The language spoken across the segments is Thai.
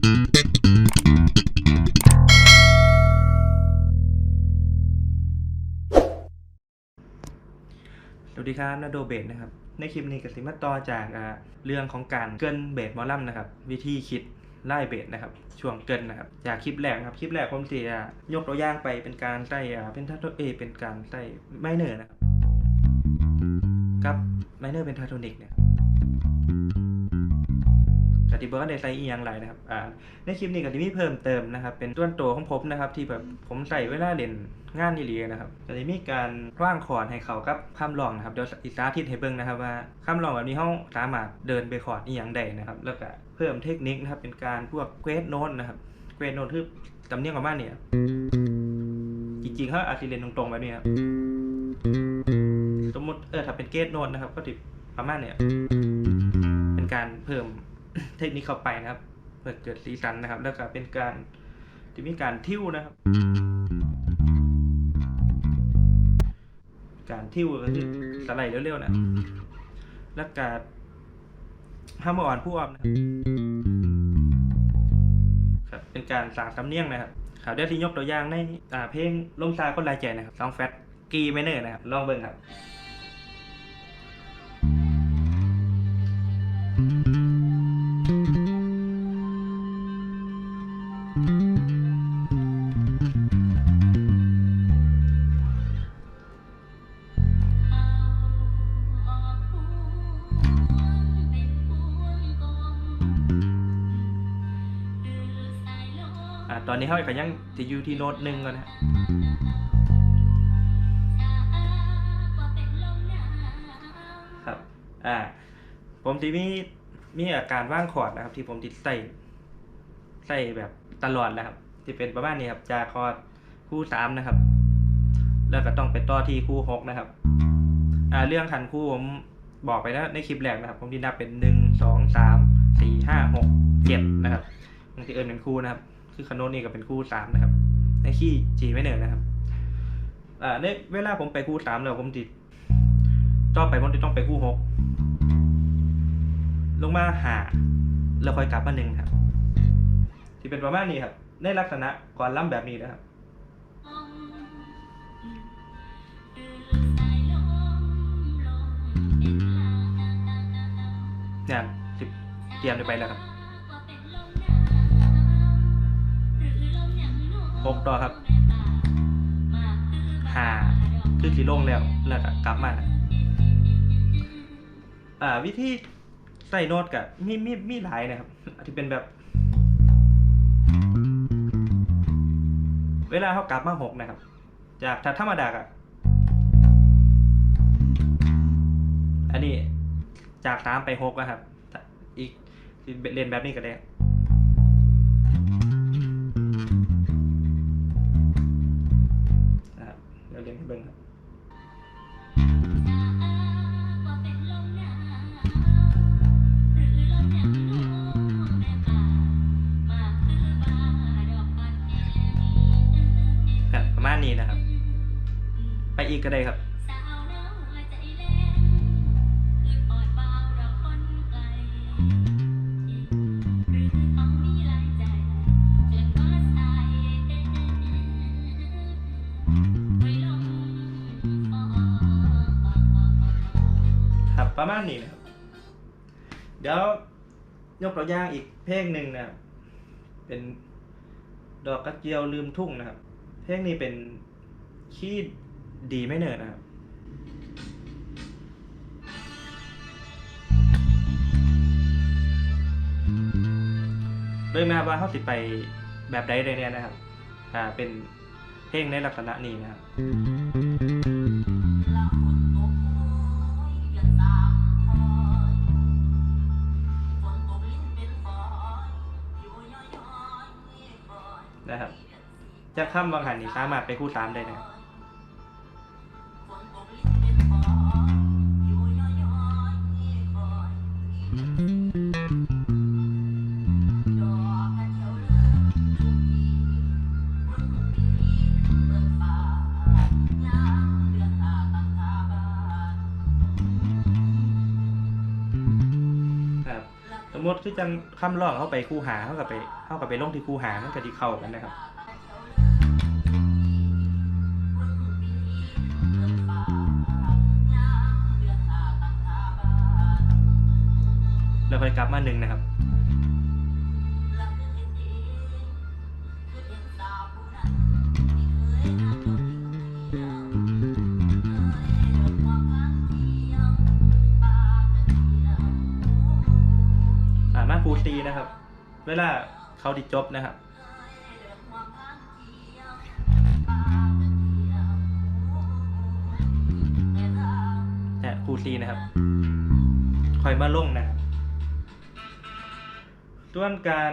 สวัสดีครับนาโดเบสนะครับ ในคลิปนี้กสิมาต่อจากเรื่องของการเกินเบสมอลลัมนะครับ วิธีคิดไล่เบสนะครับ ช่วงเกินนะครับ จากคลิปแรกครับ คลิปแรกผมจะยกตัวอย่างไปเป็นการใส่เป็นทัตเอเป็นการใส่ไมเนอร์นะครับ กับไมเนอร์เป็นทาโทนิกเนี่ย กติเบิร์ดในไซอียงไรนะครับอ่าในคลิปนี้ก็จะมีเพิ่มเติมนะครับ เป็นต้นตัวของผมนะครับ ที่แบบผมใส่เวลาเล่นงานนี่เลยนะครับก็จะมีการร่างคอร์ดให้เขากับคำลองนะครับเดี๋ยวอีสาธิตให้เบิ่งนะครับว่าคำลองแบบนี้เขาสามารถเดินไปคอร์ดอีหยังได้นะครับ แล้วก็เพิ่มเทคนิคนะครับเป็นการพวกเกรดโน้ตนะครับเกรดโน้ตคือจำเนียงประมาณนี้ครับจริงๆเขาอาจจะเรียนตรงๆแบบนี้ครับสมมติเออถ้าเป็นเกรดโน้ตนะครับ ก็ติประมาณเนี้ยเป็นการเพิ่ม เทคนิคเข้าไปนะครับ เพื่อเกิดสีสันนะครับ แล้วก็เป็นการที่มีการทิ้วนะครับ การทิ้วก็คือสไลด์เร็วๆนะแล้วก็ห้ามอ่อนผู้อ่อนนะครับครับเป็นการสางสำเนียงนะครับครับเดี๋ยวที่ยกตัวอย่างในเพลงลมซาคนลายใจนะครับซองแฟตกีไมเนอร์นะครับลองเบิ่งครับ ตอนนี้เขาก็ยังจะอยู่ที่โน้ตหนึ่งก่อนนะครับอ่าผมที่มีมีอาการว่างคอร์ดนะครับ ที่ผมติดใส่ใส่แบบตลอดนะครับ ที่เป็นประมาณนี้ครับจากคอร์ดคู่สามนะครับ แล้วก็ต้องไปต่อที่คู่หกนะครับ อ่าเรื่องคันคู่ผมบอกไปแล้วในคลิปแรกนะครับ ผมที่นับเป็นหนึ่งสองสามสี่ห้าหกเจ็ดนะครับบางทีเอิญเป็นคู่นะครับ คือคานโนนี่ก็เป็นคู่สามนะครับ ในขี้จีไม่เหนือนะครับอ่าในเวลาผมไปคู่สามแล้วผมติดต่อไปผมจะต้องไปคู่หกลงมาหาแล้วค่อยกลับมาหนึ่งครับ ที่เป็นประมาณนี้ครับ ในลักษณะก่อนล่ำแบบนี้นะครับเนี่ยเตรียมไปแล้วครับ หกต่อครับหาคือสีลงแล้วแล้วก็กลับมาอ่าวิธีใส่โน้ตกับมีมีมีหลายนะครับที่เป็นแบบ เวลาเขากลับมาหกนะครับ จากถ้าธรรมดาอะอันนี้จากสามไปหกนะครับ อีกเรียนแบบนี้ก็ได้ นี้นะครับ ไปอีกก็ได้ครับครับประมาณนี้นะครับ เดี๋ยวยกตัวอย่างอีกเพลงหนึ่งนะครับเป็นดอกกระเจียวลืมทุ่งนะครับ ลงนี้เป็นขี้ดีไม่เนิร์ดนะครับเริ่มนะครับว่าเขาติดไปแบบใดใดเนี่ยนะครับ อ่า เป็นเพลงในลักษณะนี้นะครับนะครับ จะข้ามวังหันนี่สามารถไปคู่สามได้นะครับครับสมมติคือจังคำร้องเข้าไปคู่หาเข้ากับไปเข้ากับไปลงที่คู่หามันก็ที่เข้ากันนะครับ ค่อยกลับมาหนึ่งนะครับอ่ามาฟูซีนะครับ เวลาเขาดิจบนะครับเนี่ยฟูซีนะครับคอยมาลงนะครับ ส่วนการ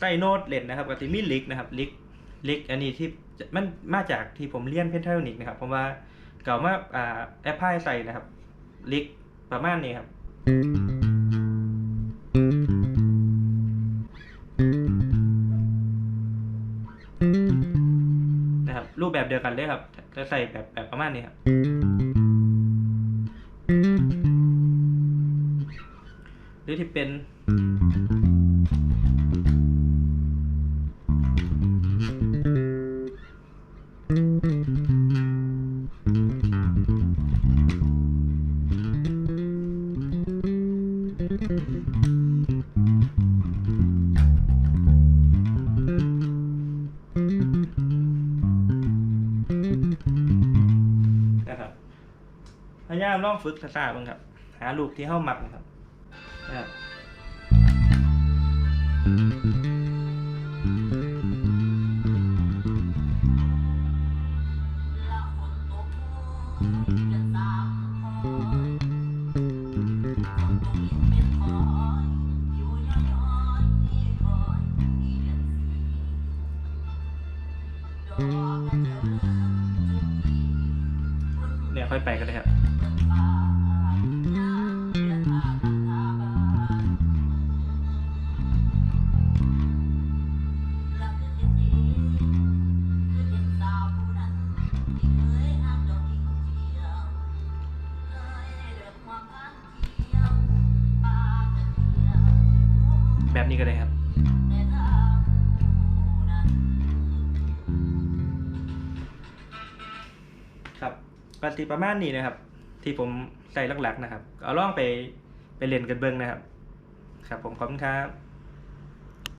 ใส่โน้ตเล่นนะครับก็จะมีลิกนะครับลิกลิกอันนี้ที่มันมาจากที่ผมเรียนเพนทานิกนะครับผมว่าเก่ามาอ่าแอปพลายใส่นะครับลิกประมาณนี้ครับนะครับ รูปแบบเดียวกันเลยครับจะใส่แบบแบบประมาณนี้ครับหรือที่เป็นายามลองฝึกภาษาบ้างครับ หาลูกที่เข้ามักนะครับนะครับเนี่ยค่อยไปกันเลยครับแบบ ครับปฏิประมาณนี้นะครับ ที่ผมใส่หลักๆนะครับ เอาล่องไปไปเรียนกันเบิ้งนะครับ ครับผมขอบคุณครับ